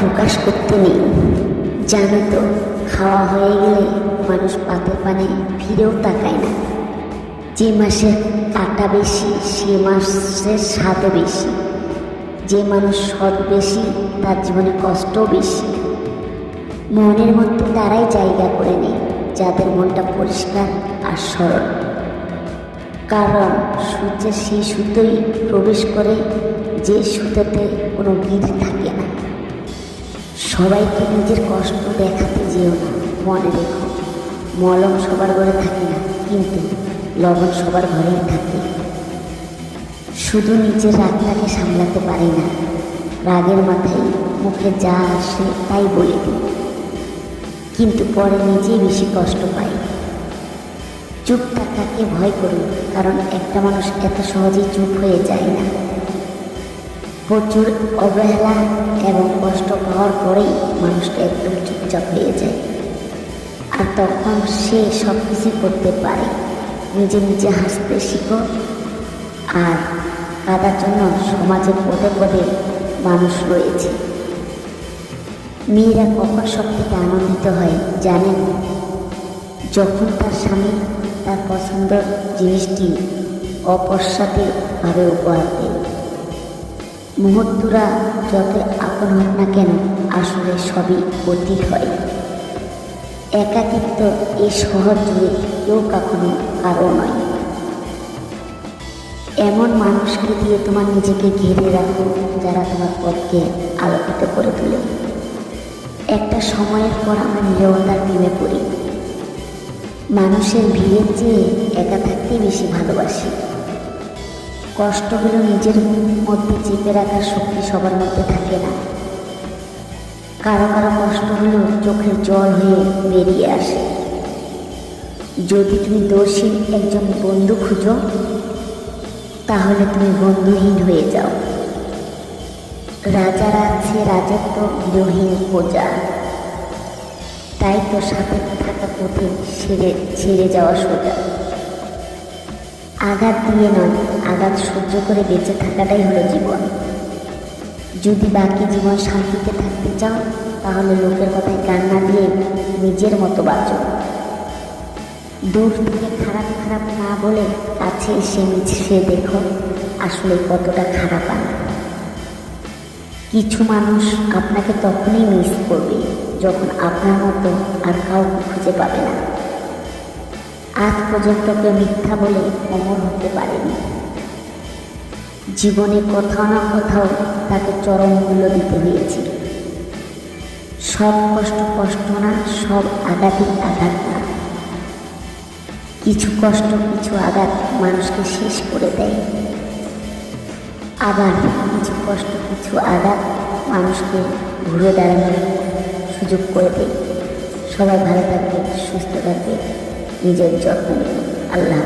প্রকাশ করতে নেই। জানো তো, খাওয়া হয়ে গেলে মানুষ পাতে পানে ফিরেও তাকায় না। যে মাসে কাটা বেশি, সে মাসের স্বাদও বেশি। যে মানুষ সৎ বেশি, তার জীবনে কষ্টও বেশি। মনের মধ্যে তারাই জায়গা করে নেয়, যাদের মনটা পরিষ্কার আর সরল। কারণ সূর্যের সেই সুতোই প্রবেশ করে যে সুতোতে কোনো গির থাকে না। সবাইকে নিজের কষ্ট দেখাতে যেও না, মনে রেখো। মলম সবার ঘরে থাকে না, কিন্তু লবণ সবার ঘরেই থাকে। শুধু নিজের রাগটাকে সামলাতে পারি না, রাগের মাথায় মুখে যা আসে তাই বলে দিই। কিন্তু পরে নিজেই বেশি কষ্ট পাই। চুপ থাকাকে ভয় করি, কারণ একটা মানুষ এত সহজেই চুপ হয়ে যায় না। প্রচুর অবহেলা এবং কষ্ট পাওয়ার পরেই মানুষটা একদম চুপচাপ হয়ে যায়। আর তখন সে সব কিছু করতে পারে। নিজে নিজে হাসতে শিখো। আর কাদার জন্য সমাজে পদে পদে মানুষ রয়েছে। মেয়েরা কখন সব থেকে আনন্দিত হয় জানেন? যখন তার স্বামী তার পছন্দের জিনিসটি অপশ্চাতিভাবে উপহার দেয়। মুহূর্তরা যত আপন হোক না কেন আসলে সবই অতীত হয়। একাকিত্ব এই শহর জুড়ে কেউ কখনো কারও নয়। এমন মানুষকে দিয়ে তোমার নিজেকে ঘিরে রাখো, যারা তোমার পথকে আলোকিত করে তোলে। একটা সময়ের পর আমরা নিরবতার প্রেমে পড়ি। মানুষের ভিড়ের চেয়ে একা থাকতেই বেশি ভালোবাসি। কষ্টগুলো নিজের মধ্যে চেপে রাখার শক্তি সবার মধ্যে থাকে না। কারও কারও কষ্টগুলো চোখের জল হয়ে বেরিয়ে আসে। যদি তুমি দোষী একজন বন্ধু খুঁজো, তাহলে তুমি বন্ধুহীন হয়ে যাও। রাজার আছে রাজত্ব গৃহহীন প্রজা। তাই তো সাথে থাকা পথে ছেড়ে ছেড়ে যাওয়া সোজা। আঘাত দিয়ে নয়, আঘাত সহ্য করে বেঁচে থাকাটাই হলো জীবন। যদি বাকি জীবন শান্তিতে থাকতে চাও, তাহলে লোকের কথায় কান না দিয়ে নিজের মতো বাঁচো। দূর থেকে খারাপ খারাপ না বলে কাছে এসে মিছে দেখো, আসলে কতটা খারাপ আনা কিছু মানুষ আপনাকে তখনই মিস করবে, যখন আপনার মতো আর কাউকে খুঁজে পাবে না। আজ পর্যন্ত কেউ মিথ্যা বলে অমর হতে পারেনি। জীবনে কোথাও না কোথাও তাকে চরম মূল্য দিতে হয়েছে। সব কষ্ট কষ্ট না, সব আঘাতই আঘাত না। কিছু কষ্ট, কিছু আঘাত মানুষকে শেষ করে দেয়। আবার কিছু কষ্ট, কিছু আঘাত মানুষকে ঘুরে দাঁড়ানোর সুযোগ করে দেয়। সবাই ভালো থাকবে, সুস্থ থাকবে। নিজের যত্ন আল্লাহ